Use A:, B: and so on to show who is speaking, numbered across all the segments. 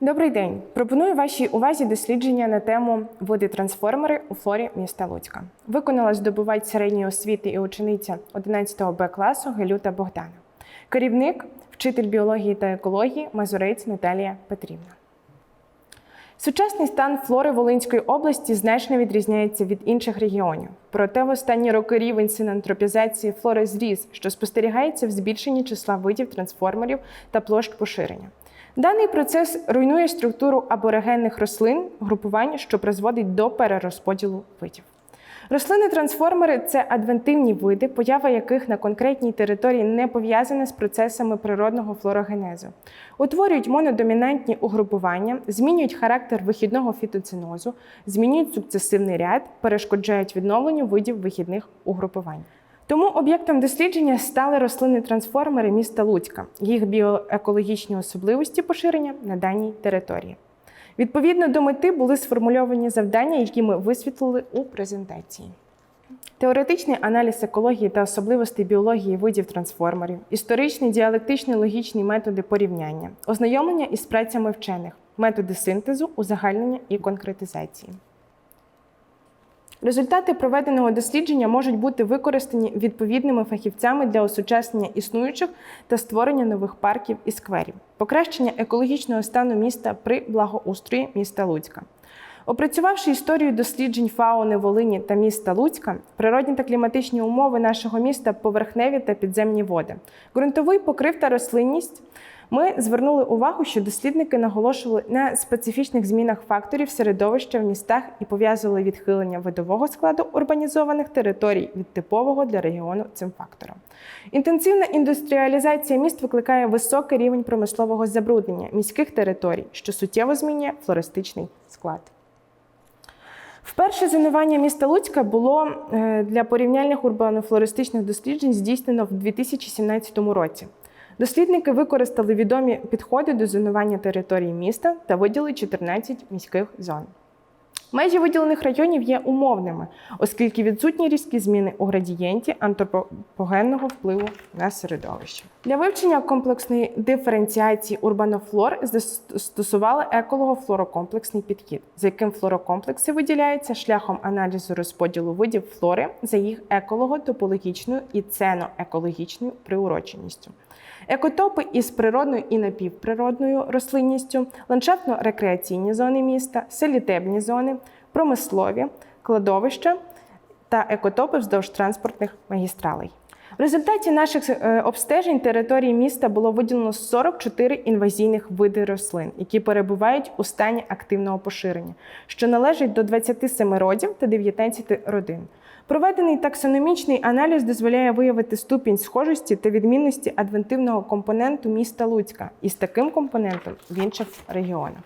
A: Добрий день. Пропоную вашій увазі дослідження на тему види трансформери у флорі міста Луцька. Виконала здобувач середньої освіти і учениця 11 Б класу Гелюта Богдана. Керівник, вчитель біології та екології Мазурець Наталія Петрівна. Сучасний стан флори Волинської області значно відрізняється від інших регіонів. Проте в останні роки рівень синантропізації флори зріс, що спостерігається в збільшенні числа видів трансформерів та площ поширення. Даний процес руйнує структуру аборигенних рослин, групувань, що призводить до перерозподілу видів. Рослини-трансформери це адвентивні види, поява яких на конкретній території не пов'язана з процесами природного флорогенезу. Утворюють монодомінантні угрупування, змінюють характер вихідного фітоцинозу, змінюють сукцесивний ряд, перешкоджають відновленню видів вихідних угрупувань. Тому об'єктом дослідження стали рослини-трансформери міста Луцька, їх біоекологічні особливості поширення на даній території. Відповідно до мети були сформульовані завдання, які ми висвітлили у презентації. Теоретичний аналіз екології та особливостей біології видів трансформерів, історичний, діалектичний, логічний методи порівняння, ознайомлення із працями вчених, методи синтезу, узагальнення і конкретизації. Результати проведеного дослідження можуть бути використані відповідними фахівцями для осучаснення існуючих та створення нових парків і скверів, покращення екологічного стану міста при благоустрої міста Луцька. Опрацювавши історію досліджень фауни Волині та міста Луцька, природні та кліматичні умови нашого міста, поверхневі та підземні води, ґрунтовий покрив та рослинність, ми звернули увагу, що дослідники наголошували на специфічних змінах факторів середовища в містах і пов'язували відхилення видового складу урбанізованих територій від типового для регіону цим фактором. Інтенсивна індустріалізація міст викликає високий рівень промислового забруднення міських територій, що суттєво змінює флористичний склад. Вперше зонування міста Луцька було е, для порівняльних урбано-флористичних досліджень здійснено в 2017 році. Дослідники використали відомі підходи до зонування території міста та виділили 14 міських зон. Межі виділених районів є умовними, оскільки відсутні різкі зміни у градієнті антропогенного впливу на середовище. Для вивчення комплексної диференціації урбанофлор застосували еколого-флорокомплексний підхід, за яким флорокомплекси виділяються шляхом аналізу розподілу видів флори за їх еколого-топологічною і цено-екологічною приуроченістю. Екотопи із природною і напівприродною рослинністю, ландшафтно-рекреаційні зони міста, селітебні зони, промислові, кладовища та екотопи вздовж транспортних магістралей. В результаті наших е, обстежень території міста було виділено 44 інвазійних види рослин, які перебувають у стані активного поширення, що належить до 27 родів та 19 родин. Проведений таксономічний аналіз дозволяє виявити ступінь схожості та відмінності адвентивного компоненту міста Луцька із таким компонентом в інших регіонах.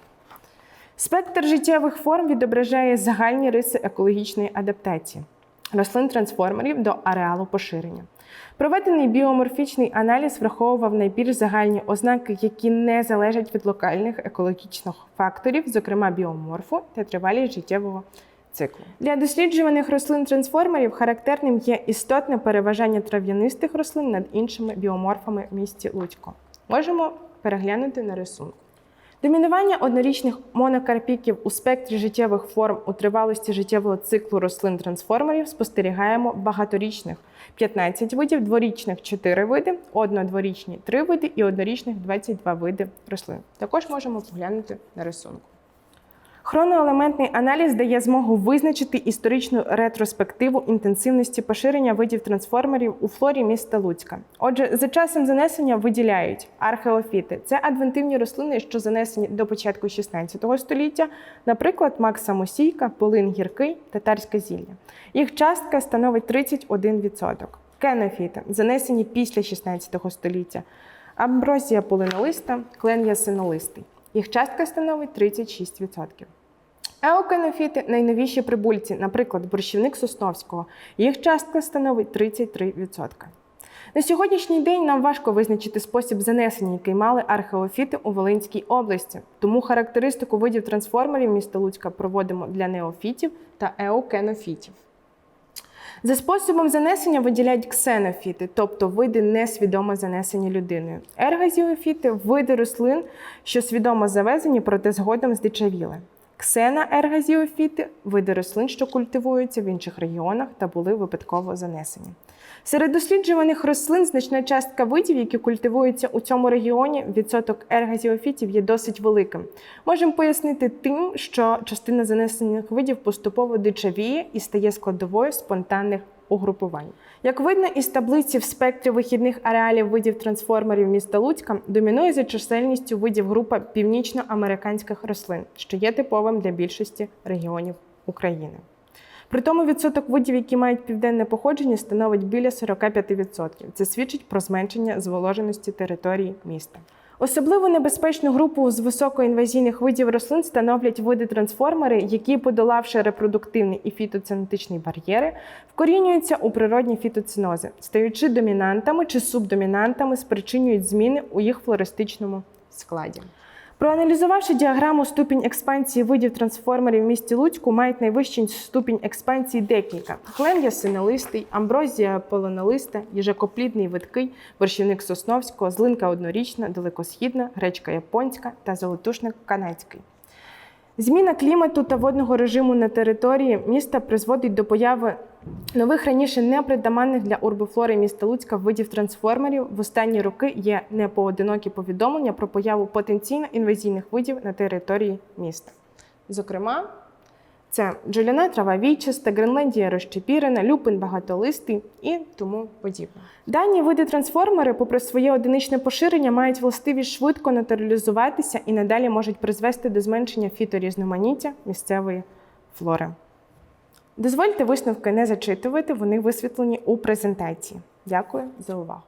A: Спектр життєвих форм відображає загальні риси екологічної адаптації рослин-трансформерів до ареалу поширення. Проведений біоморфічний аналіз враховував найбільш загальні ознаки, які не залежать від локальних екологічних факторів, зокрема біоморфу та тривалість життєвого циклу. Для досліджуваних рослин-трансформерів характерним є істотне переважання трав'янистих рослин над іншими біоморфами в місті Луцько. Можемо переглянути на рисунку. Домінування однорічних монокарпіків у спектрі життєвих форм у тривалості життєвого циклу рослин-трансформерів спостерігаємо багаторічних 15 видів, дворічних 4 види, однодворічні 3 види і однорічних 22 види рослин. Також можемо поглянути на рисунку. Хроноелементний аналіз дає змогу визначити історичну ретроспективу інтенсивності поширення видів трансформерів у флорі міста Луцька. Отже, за часом занесення виділяють археофіти. Це адвентивні рослини, що занесені до початку 16 століття, наприклад, мак самосійка, полин гіркий, татарське зілля. Їх частка становить 31%. Кенофіти занесені після 16 століття. Амброзія полинолиста, клен ясинолистий. Їх частка становить 36%. Еокенофіти найновіші прибульці, наприклад, борщівник Сосновського. Їх частка становить 33%. На сьогоднішній день нам важко визначити спосіб занесення, який мали археофіти у Волинській області. Тому характеристику видів трансформерів міста Луцька проводимо для неофітів та еокенофітів. За способом занесення виділяють ксенофіти, тобто види несвідомо занесені людиною. Ергазіофіти види рослин, що свідомо завезені, проте згодом здичавіли. Ксеноергазіофіти види рослин, що культивуються в інших регіонах та були випадково занесені. Серед досліджуваних рослин значна частка видів, які культивуються у цьому регіоні, відсоток ергазіофітів є досить великим. Можемо пояснити тим, що частина занесених видів поступово дичавіє і стає складовою спонтанних угрупувань. Як видно із таблиці в спектрі вихідних ареалів видів трансформерів міста Луцька, домінує за чисельністю видів група північноамериканських рослин, що є типовим для більшості регіонів України. При тому відсоток видів, які мають південне походження, становить біля 45%. Це свідчить про зменшення зволоженості території міста. Особливо небезпечну групу з високоінвазійних видів рослин становлять види трансформери, які, подолавши репродуктивний і фітоцинетичний бар'єри, вкорінюються у природні фітоцинози, стаючи домінантами чи субдомінантами, спричинюють зміни у їх флористичному складі. Проаналізувавши діаграму ступінь експансії видів трансформерів в місті Луцьку, мають найвищий ступінь експансії декілька: хлем'я синелистий, амброзія полонолиста, їжакоплідний видкий, вершівник сосновського, злинка однорічна, далекосхідна, гречка японська та золотушник канадський. Зміна клімату та водного режиму на території міста призводить до появи нових раніше непритаманних для урбофлори міста Луцька видів трансформерів. В останні роки є непоодинокі повідомлення про появу потенційно інвазійних видів на території міста. Зокрема, це джоляна трава війчаста, Гренландія розчепірена, люпин багатолистий і тому подібне. Дані види трансформери, попри своє одиничне поширення, мають властивість швидко натуралізуватися і надалі можуть призвести до зменшення фіторізноманіття місцевої флори. Дозвольте висновки не зачитувати, вони висвітлені у презентації. Дякую за увагу.